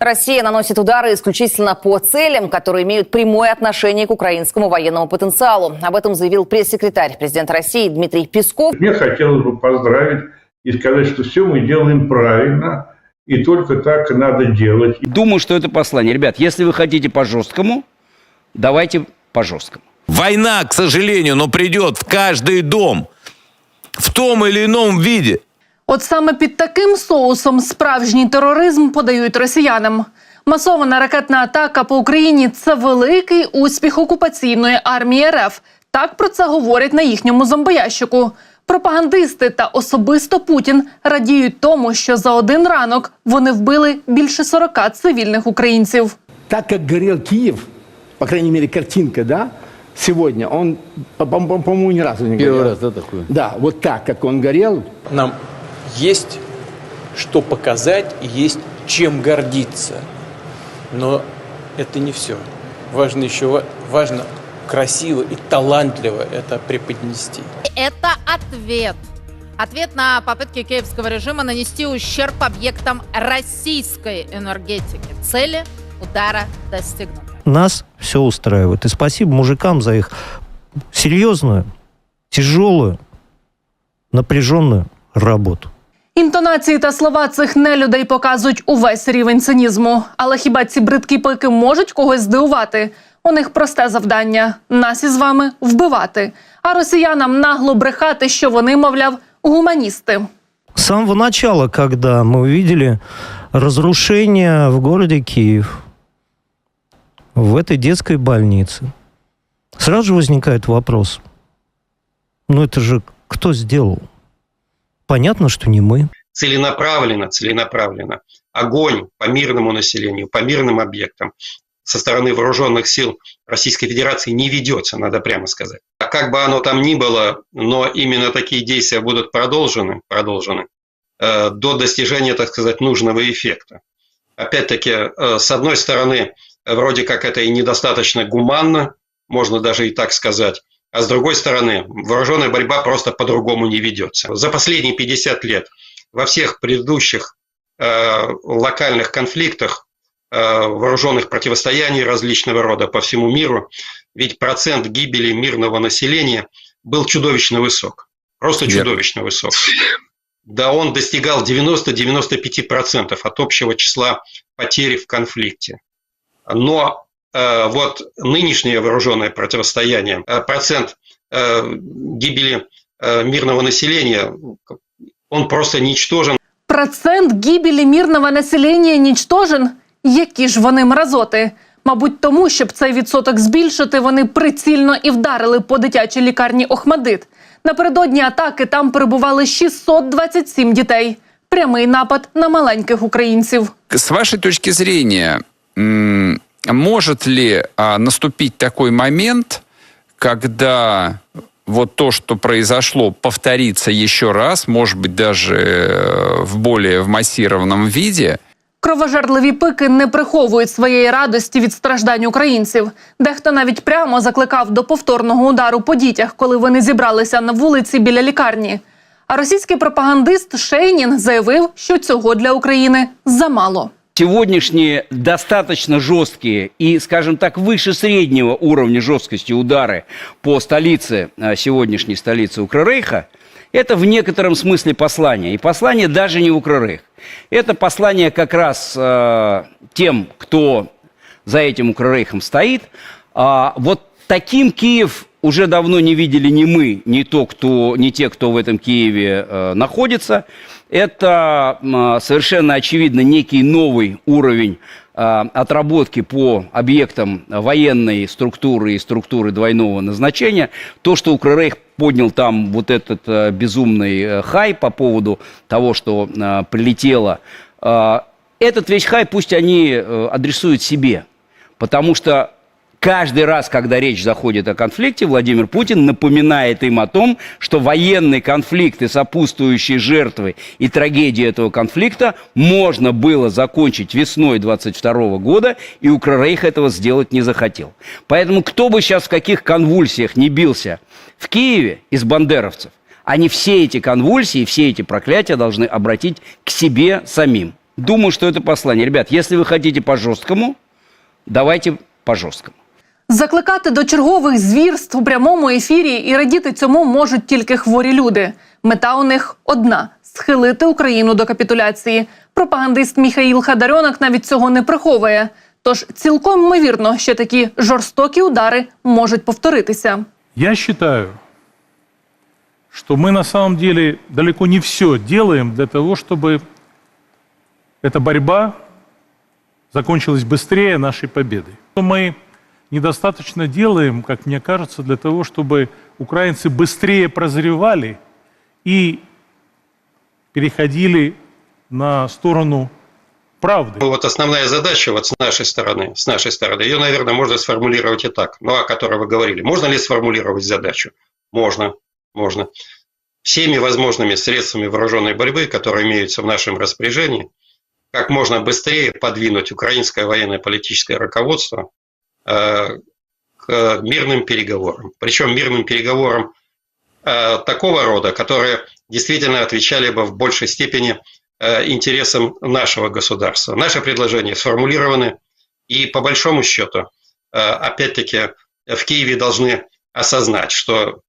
Россия наносит удары исключительно по целям, которые имеют прямое отношение к украинскому военному потенциалу. Об этом заявил пресс-секретарь президента России Дмитрий Песков. Мне хотелось бы поздравить и сказать, что все мы делаем правильно, и только так надо делать. Думаю, что это послание. Ребят, если вы хотите по-жесткому, давайте по-жесткому. Война, к сожалению, но придет в каждый дом в том или ином виде. От саме під таким соусом справжній тероризм подають росіянам. Масована ракетна атака по Україні це великий успіх окупаційної армії РФ. Так про це говорять на їхньому зомбоящику. Пропагандисти та особисто Путін радіють тому, що за один ранок вони вбили більше 40 цивільних українців. так как горел Киев, по крайней мере, картинка, да, сегодня, он, по- по- по- по-моему, ни разу не горел. Первый раз, да, такое? Да, вот так, как он горел, Нам есть что показать и есть чем гордиться. Но это не все. Важно еще ва- важно красиво и талантливо это преподнести. Это ответ. Ответ на попытки киевского режима нанести ущерб объектам российской энергетики. Цели удара достигнуты. Нас все устраивает. И спасибо мужикам за их серьезную, тяжелую, напряженную работу. Інтонації та слова цих нелюдей показують увесь рівень цинізму. Але хіба ці бридкі пики можуть когось здивувати? У них просте завдання нас із вами вбивати, а росіянам нагло брехати, що вони, мовляв, гуманісти. С самого начала, когда мы увидели разрушение в городе Киев, в этой детской больнице, сразу же возникает вопрос. Ну это же кто сделал? Понятно, что не мы. целенаправленно, целенаправленно огонь по мирному населению, по мирным объектам со стороны вооруженных сил Российской Федерации не ведется, надо прямо сказать. А как бы оно там ни было, но именно такие действия будут продолжены, продолжены э, до достижения, так сказать, нужного эффекта. Опять-таки, э, с одной стороны, вроде как это и недостаточно гуманно, можно даже и так сказать, а с другой стороны, вооруженная борьба просто по-другому не ведется. За последние 50 лет во всех предыдущих э, локальных конфликтах, э, вооруженных противостояний различного рода по всему миру, ведь процент гибели мирного населения был чудовищно высок. Просто Верно. чудовищно высок. Да он достигал 90-95% от общего числа потерь в конфликте. Но вот нынешнее вооруженное противостояние, э, процент э, гибели э, мирного населения, он просто ничтожен. Процент гибелі мирного населення нічтожен. Які ж вони мразоти? Мабуть, тому, щоб цей відсоток збільшити, вони прицільно і вдарили по дитячій лікарні Охмадит. Напередодні атаки там перебували 627 дітей. Прямий напад на маленьких українців. С вашей точки зрения, м, может ли а, наступить такой момент, когда вот то, что произошло, повторится еще раз, может быть, даже э, в более в массированном виде, Кровожерливі пики не приховують своєї радості від страждань українців. Дехто навіть прямо закликав до повторного удару по дітях, коли вони зібралися на вулиці біля лікарні. А російський пропагандист Шейнін заявив, що цього для України замало. Сегодняшние достаточно жесткие и, скажем так, выше среднего уровня жесткости удары по столице, э, сегодняшней столице Укррейха, это в некотором смысле послание. И послание даже не Укррейх. Это послание как раз э, тем, кто за этим Укррейхом стоит. А вот таким Киев уже давно не видели ни мы, ни, то, кто, ни те, кто в этом Киеве э, находится. Это э, совершенно очевидно некий новый уровень э, отработки по объектам военной структуры и структуры двойного назначения. То, что Укррейх поднял там вот этот э, безумный э, хай по поводу того, что э, прилетело, этот весь хай пусть они э, адресуют себе. Потому что каждый раз, когда речь заходит о конфликте, Владимир Путин напоминает им о том, что военный конфликт и сопутствующие жертвы и трагедии этого конфликта можно было закончить весной 22 года, и Укррейх этого сделать не захотел. Поэтому кто бы сейчас в каких конвульсиях не бился в Киеве из бандеровцев, они все эти конвульсии, все эти проклятия должны обратить к себе самим. думаю, что это послание. Ребят, если вы хотите по-жесткому, давайте по-жесткому. Закликати до чергових звірств у прямому ефірі і радіти цьому можуть тільки хворі люди. Мета у них одна схилити Україну до капітуляції. Пропагандист Міхаїл Хадарьонок навіть цього не приховує. Тож цілком ймовірно, що такі жорстокі удари можуть повторитися. Я считаю, что мы на самом деле далеко не все делаем для того, чтобы эта борьба закончилась быстрее нашей победой. Что Мы недостаточно делаем, как мне кажется, для того, чтобы украинцы быстрее прозревали и переходили на сторону правды. Ну, Вот основная задача вот с нашей стороны, с нашей стороны, ее, наверное, можно сформулировать и так, ну, о которой вы говорили. Можно ли сформулировать задачу? Можно, можно. Всеми возможными средствами вооруженной борьбы, которые имеются в нашем распоряжении, как можно быстрее подвинуть украинское военно-политическое руководство э, к мирным переговорам. Причем мирным переговорам э, такого рода, которые действительно отвечали бы в большей степени э, интересам нашего государства. Наши предложения сформулированы, и по большому счету, э, опять-таки, в Киеве должны осознать, что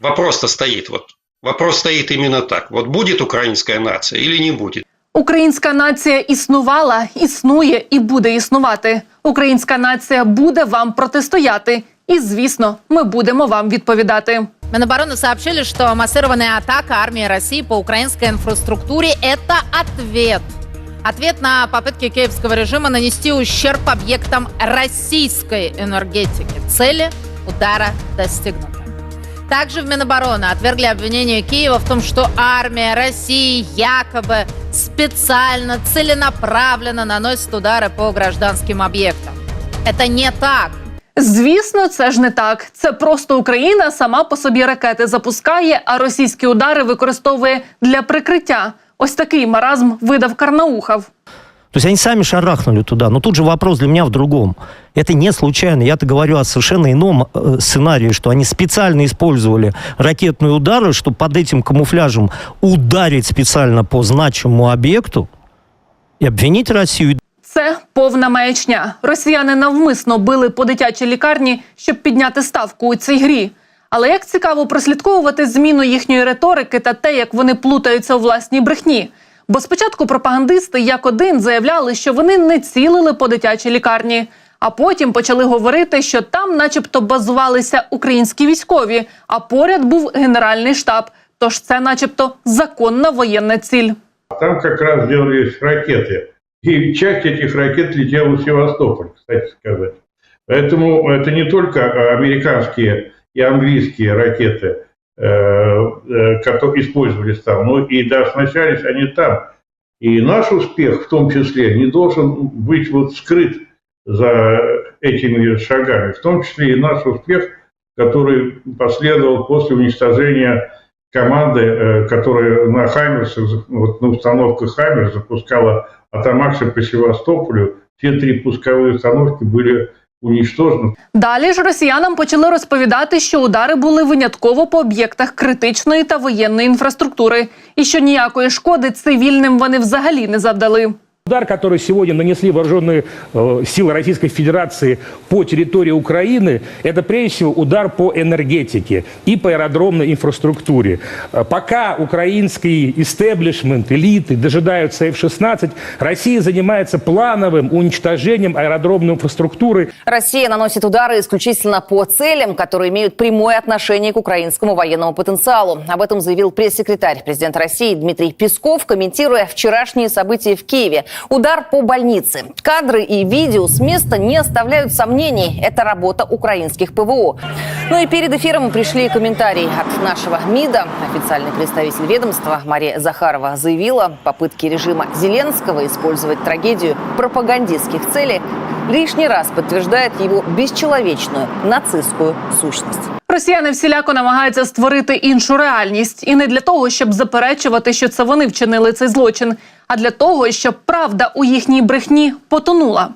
вопрос-то стоит. Вот, вопрос стоит именно так. Вот будет украинская нация или не будет? Українська нація існувала, існує і буде існувати. Українська нація буде вам протистояти. І звісно, ми будемо вам відповідати. Минобороны сообщили, что массированная атака армии России по украинской инфраструктуре – это ответ. Ответ на попытки киевского режима нанести ущерб объектам российской энергетики. Цели удара достигнуты. Также в Минобороны отвергли обвинение Киева в том, что армия России якобы специально, целенаправленно наносит удары по гражданским объектам. Это не так. Звісно, це ж не так. Це просто Україна сама по собі ракети запускає, а російські удари використовує для прикриття. Ось такий маразм видав Карнаухов. То есть они сами шарахнули туда. Но тут же вопрос для меня в другом. Это не случайно. Я-то говорю о совершенно ином э, сценарии, что они специально использовали ракетные удары, чтобы под этим камуфляжем ударить специально по значимому объекту и обвинить Россию. Це повна маячня. Росіяни навмисно били по дитячій лікарні, щоб підняти ставку у цій грі. Але як цікаво прослідковувати зміну їхньої риторики та те, як вони плутаються у власній брехні. Бо спочатку пропагандисти як один заявляли, що вони не цілили по дитячій лікарні, а потім почали говорити, що там, начебто, базувалися українські військові, а поряд був генеральний штаб. Тож це, начебто, законна воєнна ціль. Там как раз делались ракеты. И часть этих ракет летела в Севастополь, кстати сказать. Поэтому это не только американские и английские ракеты, э, э, Которые использовались там, но и да, оснащались они там. И наш успех в том числе не должен быть вот скрыт за этими шагами. В том числе и наш успех, который последовал после уничтожения команды, э, которая на Хаймерсах, вот на установках Хаймерс запускала Атамаксы по Севастополю. Все три пусковые установки были уничтожены. Далі ж росіянам почали розповідати, що удари були винятково по об'єктах критичної та воєнної інфраструктури, і що ніякої шкоди цивільним вони взагалі не завдали. Удар, который сегодня нанесли вооруженные э, силы Российской Федерации по территории Украины, это прежде всего удар по энергетике и по аэродромной инфраструктуре. Э, Пока украинский истеблишмент, элиты дожидаются F-16, Россия занимается плановым уничтожением аэродромной инфраструктуры. Россия наносит удары исключительно по целям, которые имеют прямое отношение к украинскому военному потенциалу. Об этом заявил пресс-секретарь президента России Дмитрий Песков, комментируя вчерашние события в Киеве. Удар по больнице. Кадры и видео с места не оставляют сомнений. Это работа украинских ПВО. Ну и перед эфиром пришли комментарии от нашего МИДа. Официальный представитель ведомства Мария Захарова заявила, попытки режима Зеленского использовать трагедию пропагандистских целей лишний раз подтверждает его бесчеловечную нацистскую сущность. Росіяни всіляко намагаються створити іншу реальність, і не для того, щоб заперечувати, що це вони вчинили цей злочин, а для того, щоб правда у їхній брехні потонула.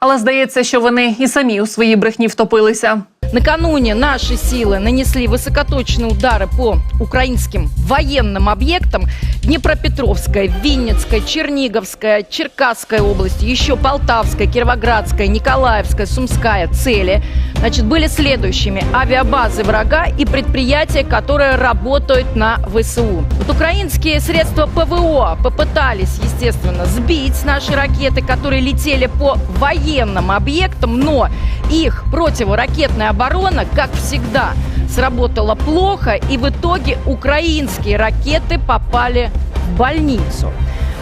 Але здається, що вони і самі у своїй брехні втопилися. Накануне наши силы нанесли высокоточные удары по украинским военным объектам. Днепропетровская, Винницкая, Черниговская, Черкасская область, еще Полтавская, Кировоградская, Николаевская, Сумская цели, значит, были следующими. Авиабазы врага и предприятия, которые работают на ВСУ. Вот украинские средства ПВО попытались, естественно, сбить наши ракеты, которые летели по военным объектам, но их противоракетная оборона, как всегда, сработала плохо, и в итоге украинские ракеты попали в больницу.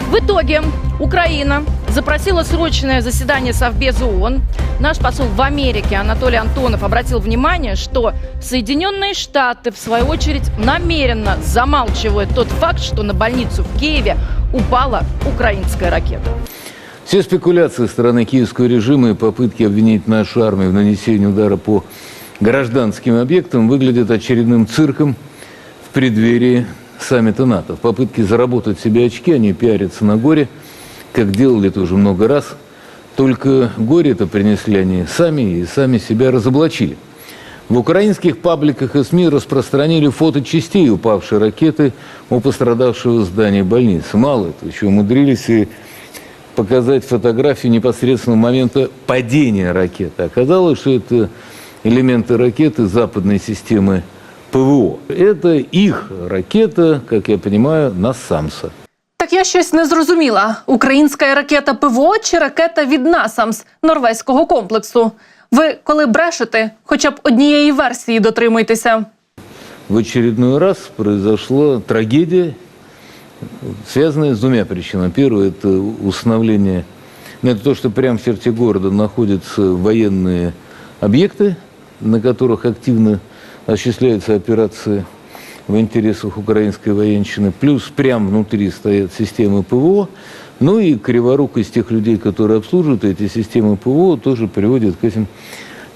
В итоге Украина запросила срочное заседание Совбеза ООН. Наш посол в Америке Анатолий Антонов обратил внимание, что Соединенные Штаты, в свою очередь, намеренно замалчивают тот факт, что на больницу в Киеве упала украинская ракета. Все спекуляции стороны киевского режима и попытки обвинить нашу армию в нанесении удара по гражданским объектам выглядят очередным цирком в преддверии саммита НАТО. В попытке заработать себе очки они пиарятся на горе, как делали это уже много раз. Только горе это принесли они сами и сами себя разоблачили. В украинских пабликах и СМИ распространили фото частей упавшей ракеты у пострадавшего здания больницы. Мало этого, еще умудрились и показать фотографию непосредственного момента падения ракеты. Оказалось, что это элементы ракеты западной системы ПВО. Это их ракета, как я понимаю, на Самса. Так я щось не зрозуміла. Українська ракета ПВО чи ракета від НАСАМС норвезького комплексу. Ви коли брешете, хоча б однієї версії дотримуйтеся. В очередной раз произошла трагедия, Связанная с двумя причинами. Первое – это установление, ну, это то, что прямо в черте города находятся военные объекты, на которых активно осуществляются операции в интересах украинской военщины. Плюс прямо внутри стоят системы ПВО. Ну и криворукость тех людей, которые обслуживают эти системы ПВО, тоже приводит к этим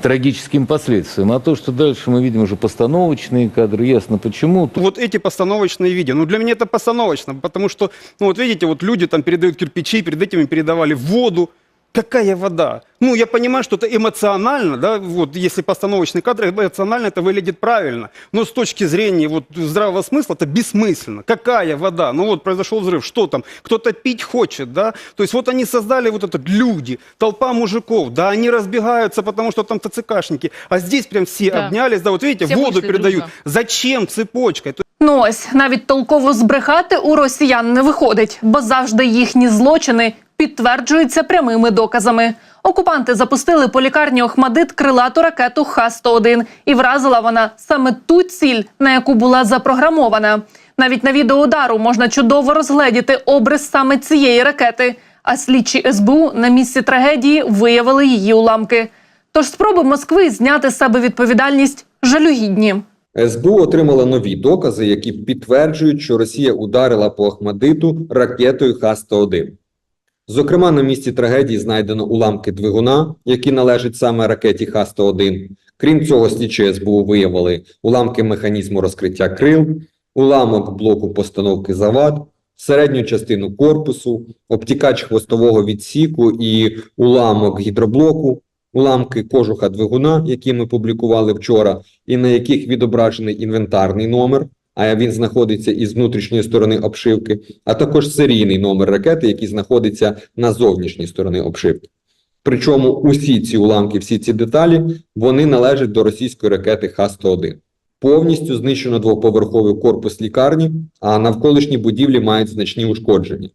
трагическим последствиям. А то, что дальше мы видим уже постановочные кадры, ясно почему. Вот эти постановочные видео, ну для меня это постановочно, потому что, ну вот видите, вот люди там передают кирпичи, перед этим передавали воду. Какая вода? Ну, я понимаю, что это эмоционально, да, вот, если постановочный кадр, эмоционально это выглядит правильно. Но с точки зрения вот здравого смысла это бессмысленно. Какая вода? Ну вот произошел взрыв, что там? Кто-то пить хочет, да? То есть вот они создали вот этот люди, толпа мужиков, да, они разбегаются, потому что там ТЦКшники. А здесь прям все Да. обнялись, да, вот видите, Все воду вышли передают. дружно. Зачем цепочкой? То Ну ось навіть толково збрехати у росіян не виходить, бо завжди їхні злочини підтверджуються прямими доказами. Окупанти запустили по лікарні Охмадит крилату ракету Х-101, і вразила вона саме ту ціль, на яку була запрограмована. Навіть на відео удару можна чудово розгледіти образ саме цієї ракети. А слідчі СБУ на місці трагедії виявили її уламки. Тож спроби Москви зняти з себе відповідальність жалюгідні. СБУ отримала нові докази, які підтверджують, що Росія ударила по Ахмадиту ракетою Х-101. Зокрема, на місці трагедії знайдено уламки двигуна, які належать саме ракеті Х-101. Крім цього, слідчі СБУ виявили уламки механізму розкриття крил, уламок блоку постановки завад, середню частину корпусу, обтікач хвостового відсіку і уламок гідроблоку, уламки кожуха двигуна, які ми публікували вчора, і на яких відображений інвентарний номер, а він знаходиться із внутрішньої сторони обшивки, а також серійний номер ракети, який знаходиться на зовнішній стороні обшивки. Причому усі ці уламки, всі ці деталі, вони належать до російської ракети Х-101. Повністю знищено двоповерховий корпус лікарні, а навколишні будівлі мають значні ушкодження.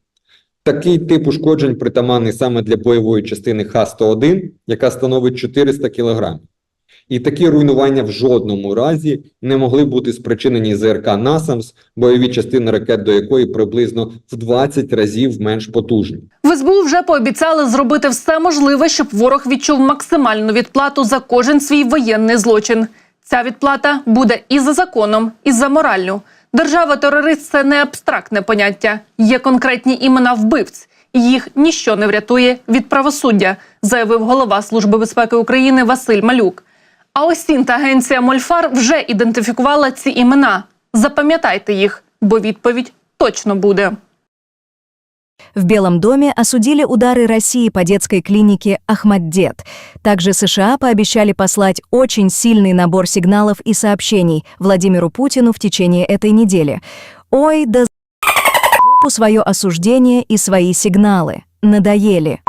Такий тип ушкоджень притаманний саме для бойової частини Х-101, яка становить 400 кг. І такі руйнування в жодному разі не могли бути спричинені ЗРК «Насамс», бойові частини ракет до якої приблизно в 20 разів менш потужні. В СБУ вже пообіцяли зробити все можливе, щоб ворог відчув максимальну відплату за кожен свій воєнний злочин. Ця відплата буде і за законом, і за мораллю. Держава-терорист це не абстрактне поняття. Є конкретні імена вбивць. і Їх ніщо не врятує від правосуддя, заявив голова Служби безпеки України Василь Малюк. А ось агенція Мольфар вже ідентифікувала ці імена. Запам'ятайте їх, бо відповідь точно буде. В Белом доме осудили удары России по детской клинике «Ахмаддет». Также США пообещали послать очень сильный набор сигналов и сообщений Владимиру Путину в течение этой недели. Ой, да свое осуждение и свои сигналы. Надоели.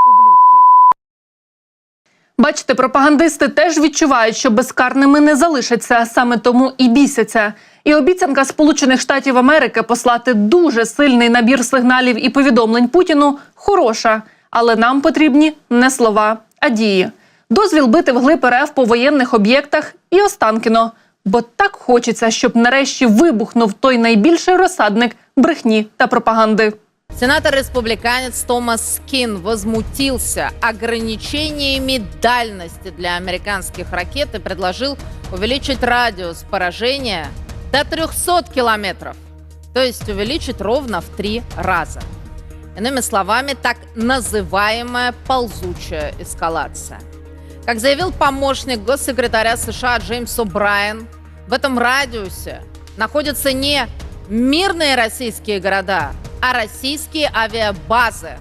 Бачите, пропагандисти теж відчувають, що безкарними не залишаться, саме тому і бісяться. І обіцянка Сполучених Штатів Америки послати дуже сильний набір сигналів і повідомлень Путіну хороша, але нам потрібні не слова, а дії. Дозвіл бити вглиб РФ по воєнних об'єктах і Останкіно. Бо так хочеться, щоб нарешті вибухнув той найбільший розсадник брехні та пропаганди. Сенатор-республиканец Томас Кин возмутился ограничениями дальности для американских ракет и предложил увеличить радиус поражения до 300 километров, то есть увеличить ровно в три раза. Иными словами, так называемая ползучая эскалация. Как заявил помощник госсекретаря США Джеймс О'Брайен, в этом радиусе находятся не мирные российские города, а российские авиабазы,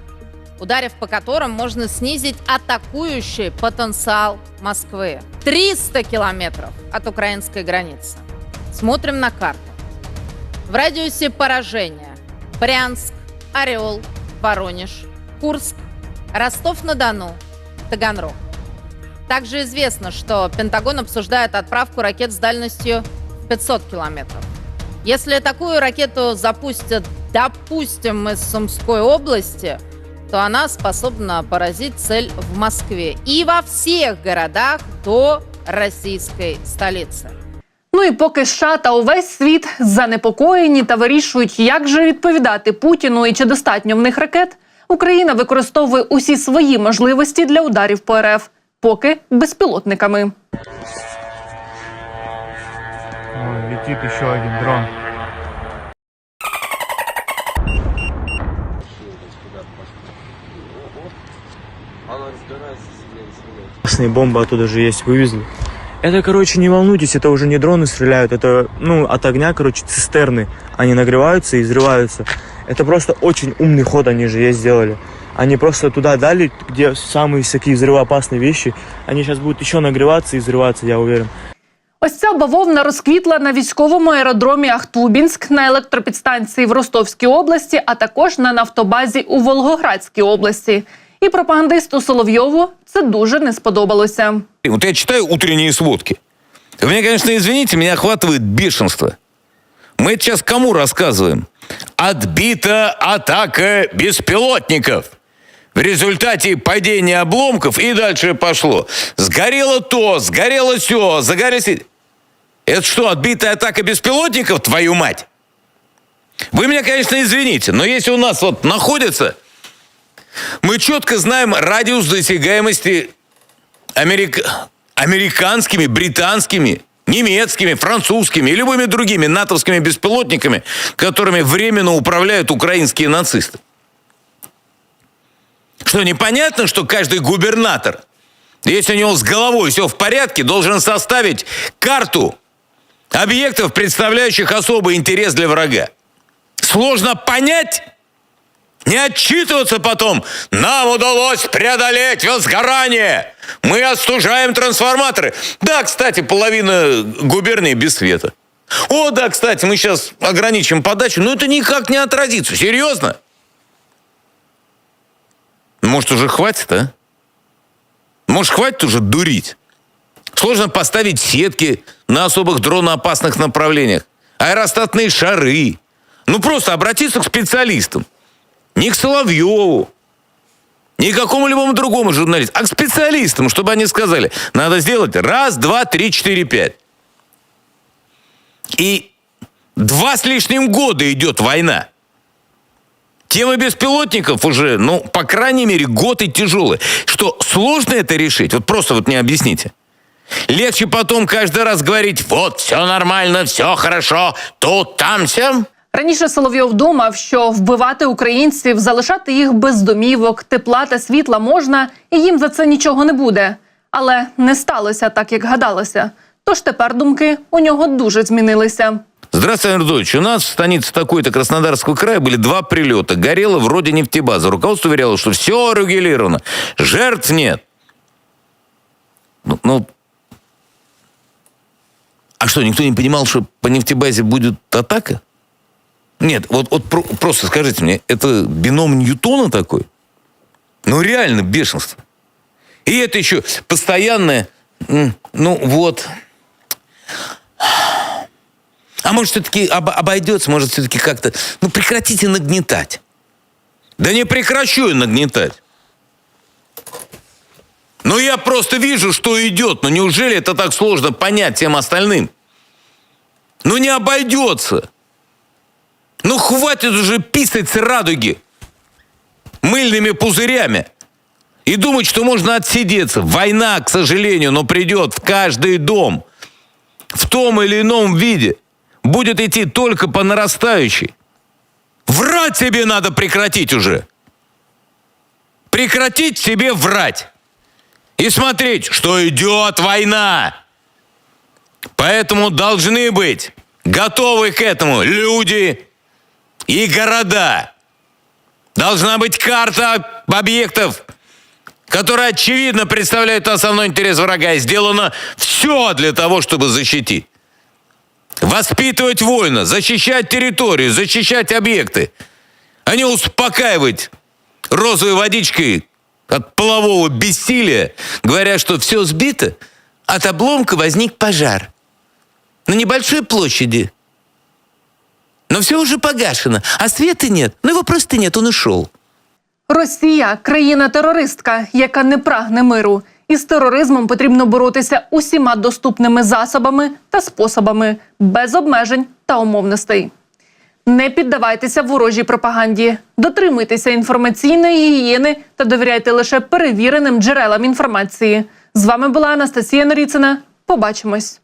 ударив по которым можно снизить атакующий потенциал Москвы. 300 километров от украинской границы. Смотрим на карту. В радиусе поражения Брянск, Орел, Воронеж, Курск, Ростов-на-Дону, Таганрог. Также известно, что Пентагон обсуждает отправку ракет с дальностью 500 километров. Если такую ракету запустят, допустим, из Сумской области, то она способна поразить цель в Москве и во всех городах до российской столицы. Ну і поки США та увесь світ занепокоєні та вирішують, як же відповідати Путіну і чи достатньо в них ракет, Україна використовує усі свої можливості для ударів по РФ, поки безпілотниками. Летит еще один дрон. Красные бомбы оттуда же есть, вывезли. Это, короче, не волнуйтесь, это уже не дроны стреляют, это, ну, от огня, короче, цистерны. Они нагреваются и взрываются. Это просто очень умный ход они же есть сделали. Они просто туда дали, где самые такие взрывоопасные вещи. Они сейчас будут еще нагреваться и взрываться, я уверен. Ось ця бавовна розквітла на військовому аеродромі Ахтубінськ, на електропідстанції в Ростовській області, а також на нафтобазі у Волгоградській області. І пропагандисту Соловйову це дуже не сподобалося. Вот я читаю утренние сводки. Вы меня, конечно, извините, меня охватывает бешенство. Мы это сейчас кому рассказываем? Отбита атака беспилотников. В результате падения обломков и дальше пошло. Сгорело то, сгорело все, загорелось... Это что, отбитая атака беспилотников, твою мать? Вы меня, конечно, извините, но если у нас вот находится... Мы четко знаем радиус досягаемости америк- американскими, британскими, немецкими, французскими и любыми другими натовскими беспилотниками, которыми временно управляют украинские нацисты. Что, непонятно, что каждый губернатор, если у него с головой все в порядке, должен составить карту объектов, представляющих особый интерес для врага? Сложно понять? Не отчитываться потом. Нам удалось преодолеть возгорание. Мы остужаем трансформаторы. Да, кстати, половина губернии без света. О, да, кстати, мы сейчас ограничим подачу, но это никак не отразится. Серьезно? Может, уже хватит, а? Может, хватит уже дурить? Сложно поставить сетки на особых дроноопасных направлениях. Аэростатные шары. Ну, просто обратиться к специалистам. Не к Соловьеву, не к какому-либо другому журналисту, а к специалистам, чтобы они сказали, надо сделать раз, два, три, четыре, пять. И два с лишним года идет война. Тема беспилотников уже, ну, по крайней мере, год и тяжелый. Что, сложно это решить? Вот просто вот не объясните. Легче потом каждый раз говорить, вот, все нормально, все хорошо, тут, там, сям. Раніше Соловйов думав, що вбивати українців, залишати їх без домівок, тепла та світла можна, і їм за це нічого не буде. Але не сталося так, як гадалося. Тож тепер думки у нього дуже змінилися. Здравствуй, Анатольевич. У нас в станице такой-то Краснодарского края были два прилета. Горела вроде нефтебаза. Руководство уверяло, что все регулировано. Жертв нет. Ну, ну, а что, никто не понимал, что по нефтебазе будет атака? Нет, вот, вот про- просто скажите мне, это бином Ньютона такой? Ну, реально бешенство. И это еще постоянное, ну, вот. А может, все-таки обойдется, может, все-таки как-то... Ну, прекратите нагнетать. Да не прекращу я нагнетать. Ну, я просто вижу, что идет. Но неужели это так сложно понять всем остальным? Ну, не обойдется. Ну, хватит уже писать с радуги мыльными пузырями и думать, что можно отсидеться. Война, к сожалению, но придет в каждый дом. В том или ином виде. Будет идти только по нарастающей. Врать себе надо прекратить уже. Прекратить себе врать. И смотреть, что идет война. Поэтому должны быть готовы к этому люди и города. Должна быть карта объектов, которая очевидно представляет основной интерес врага. И сделано все для того, чтобы защитить. Воспитывать воина, защищать территорию, защищать объекты. А не успокаивать розовой водичкой от полового бессилия, говоря, что все сбито, от обломка возник пожар. На небольшой площади. Но все уже погашено, а света нет. Ну его просто нет, он ушел. Росія країна-терористка, яка не прагне миру. Із тероризмом потрібно боротися усіма доступними засобами та способами, без обмежень та умовностей. Не піддавайтеся ворожій пропаганді, дотримуйтеся інформаційної гігієни та довіряйте лише перевіреним джерелам інформації. З вами була Анастасія Норіцина. Побачимось.